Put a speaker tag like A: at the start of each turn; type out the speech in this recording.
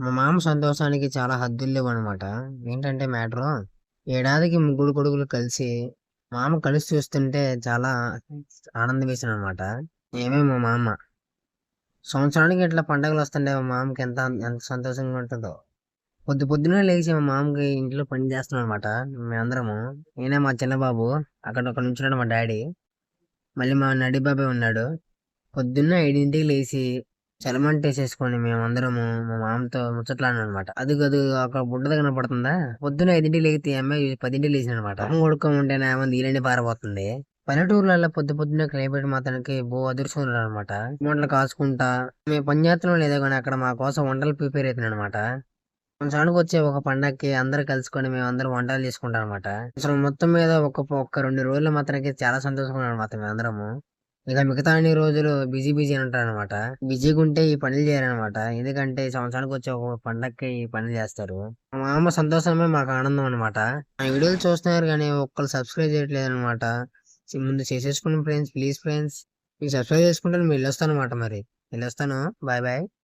A: మా మామ సంతోషానికి చాలా హద్దులు అనమాట ఏంటంటే మ్యాటరు, ఏడాదికి ముగ్గురు కొడుకులు కలిసి మామ కలిసి చూస్తుంటే చాలా ఆనందం వేసిందనమాట. ఏమే మా మామ. సంవత్సరానికి ఇట్లా పండగలు వస్తుంటే మా మామకి ఎంత ఎంత సంతోషంగా ఉంటుందో పొద్దు పొద్దున్నే లేచి మా మామకి ఇంట్లో పని చేస్తున్నామనమాట మేమందరము. నేనే మా చిన్న బాబు. అక్కడ ఒక నుంచున్నాడు మా డాడీ. మళ్ళీ మా నడిబాబాయ్ ఉన్నాడు. పొద్దున్న ఐదింటికి లేచి చలిమంటేసేసుకొని మేమందరము మా మామతో ముచ్చట్లాడామనమాట. అది అది అక్కడ బుడ్డది కనపడుతుందా? పొద్దున 5కి లేగితే ఈ అమ్మాయి 10కి లేచిందనమాట. కొడుకోమంటేనే కడుక్కోమంటేనేమో నీళ్ళని పారబోతుంది. పల్లెటూర్లలో పొద్దు పొద్దున్న క్లైమేట్ మాత్రానికి బో అదృష్టవంతుడనమాట. మంటలు కాసుకుంటా మేము పంచాయతీలో చేస్తున్నామో లేదో గానీ అక్కడ మా కోసం వంటలు ప్రిపేర్ అయితున్నాడనమాట. సంవత్సరానికి వచ్చే ఒక పండగకి అందరు కలుసుకొని మేము అందరం వంటలు చేసుకుంటాం అనమాట. అసలు మొత్తం మీద ఒక ఒక్క రెండు రోజులు మాత్రానికి చాలా సంతోషంగా మాత్రమే అందరము ఇక మిగతా అన్ని రోజులు బిజీ బిజీ ఉంటారనమాట. బిజీగుంటే ఈ పనులు చేయరనమాట. ఎందుకంటే సంవత్సరానికి వచ్చే ఒక పండగకి ఈ పనులు చేస్తారు. మా అమ్మ సంతోషమే మాకు ఆనందం అనమాట. ఆ వీడియోలు చూస్తున్నారు కానీ ఒక్కళ్ళు సబ్స్క్రైబ్ చేయట్లేదు అనమాట ముందు చేసేసుకోండి ఫ్రెండ్స్. Please friends. మీరు సబ్స్క్రైబ్ చేసుకుంటే మీరు వెళ్ళొస్తాను అనమాట మరి. వెళ్ళొస్తాను. Bye bye.